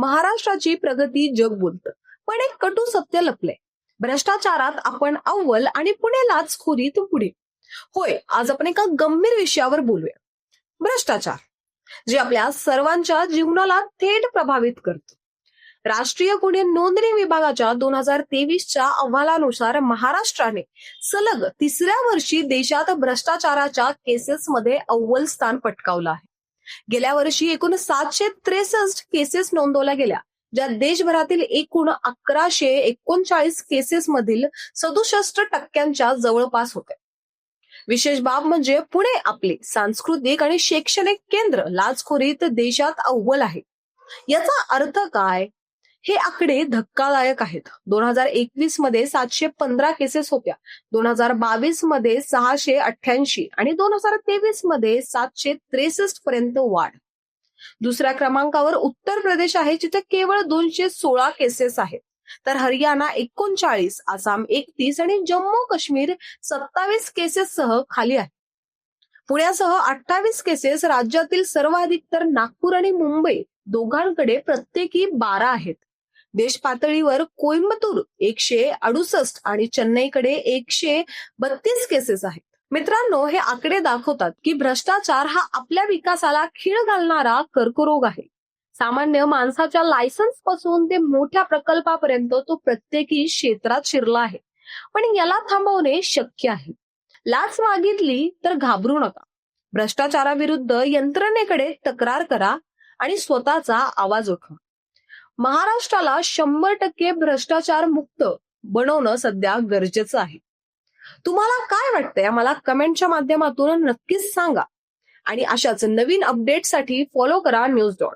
महाराष्ट्राची प्रगती जग बोलतं पण एक कटू सत्य लपलंय. भ्रष्टाचारात आपण अव्वल आणि पुण्यालाच खोरीत पुढे होय आज आपण एका गंभीर विषयावर बोलूया. भ्रष्टाचार जे आपल्या सर्वांच्या जीवनाला थेट प्रभावित करतो. राष्ट्रीय गुन्हे नोंदणी विभागाच्या दोन हजार तेवीसच्या अहवालानुसार महाराष्ट्राने सलग तिसऱ्या वर्षी देशात भ्रष्टाचाराच्या केसेसमध्ये अव्वल स्थान पटकावलं आहे. गेल्या वर्षी एकूण सातशे त्रेसष्ट केसेस नोंदवल्या गेल्या. ज्यात देशभरातील एकूण अकराशे एकोणचाळीस केसेस मधील सदुसष्ट टक्क्यांच्या जवळपास होते विशेष बाब म्हणजे पुणे आपले सांस्कृतिक आणि शैक्षणिक केंद्र लाचखोरीत देशात अव्वल आहे. याचा अर्थ काय? हे आकडे धक्कादायक आहेत. दोन हजार एकवीसमध्ये सातशे पंधरा केसेस होत्या. दोन हजार बावीसमध्ये सहाशे अठ्ठ्याऐंशी आणि दोन हजार तेवीसमध्ये सातशे त्रेसष्ट पर्यंत वाढ. दुसऱ्या क्रमांकावर उत्तर प्रदेश आहे जिथे केवळ दोनशे सोळा केसेस आहेत. तर हरियाणा एकोणचाळीस आसाम एकतीस आणि जम्मू काश्मीर सत्तावीस केसेस सह खाली आहे. पुण्यासह अठ्ठावीस केसेस राज्यातील सर्वाधिक तर नागपूर आणि मुंबई दोघांकडे प्रत्येकी बारा आहेत. देश पातळीवर कोइंबतूर एकशे अडुसष्ट आणि चेन्नईकडे एकशे बत्तीस केसेस आहेत. मित्रांनो हे आकडे दाखवतात की भ्रष्टाचार हा आपल्या विकासाला खीळ घालणारा कर्करोग आहे. सामान्य माणसाच्या लायसन्सपासून ते मोठ्या प्रकल्पापर्यंत तो प्रत्येकी क्षेत्रात शिरला आहे. पण याला थांबवणे शक्य आहे. लाच मागितली तर घाबरू नका. भ्रष्टाचाराविरुद्ध यंत्रणेकडे तक्रार करा आणि स्वतःचा आवाज उठवा महाराष्ट्राला शंभर टक्के भ्रष्टाचार मुक्त बनवणं सध्या गरजेचं आहे. तुम्हाला काय वाटतंय? मला कमेंटच्या माध्यमातून नक्कीच सांगा. आणि अशाच नवीन अपडेटसाठी फॉलो करा न्यूज डॉट